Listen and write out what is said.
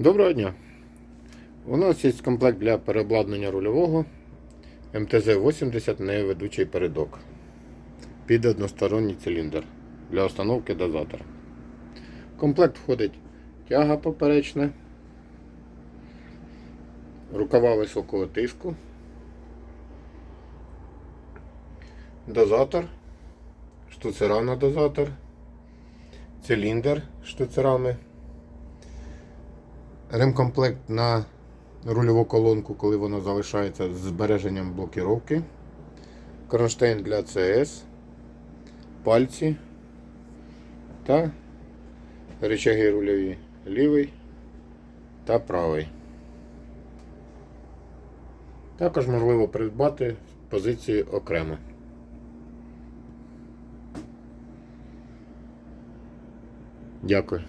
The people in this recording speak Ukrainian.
Доброго дня! У нас є комплект для переобладнання рульового МТЗ-80 неведучий передок під односторонній циліндр для установки дозатора. В комплект входить тяга поперечна, рукава високого тиску, дозатор, штуцера на дозатор, циліндр штуцерами. Ремкомплект на рульову колонку, коли вона залишається з збереженням блокіровки. Кронштейн для CS, пальці та рычаги рульові лівий та правий. Також можливо придбати позиції окремо. Дякую.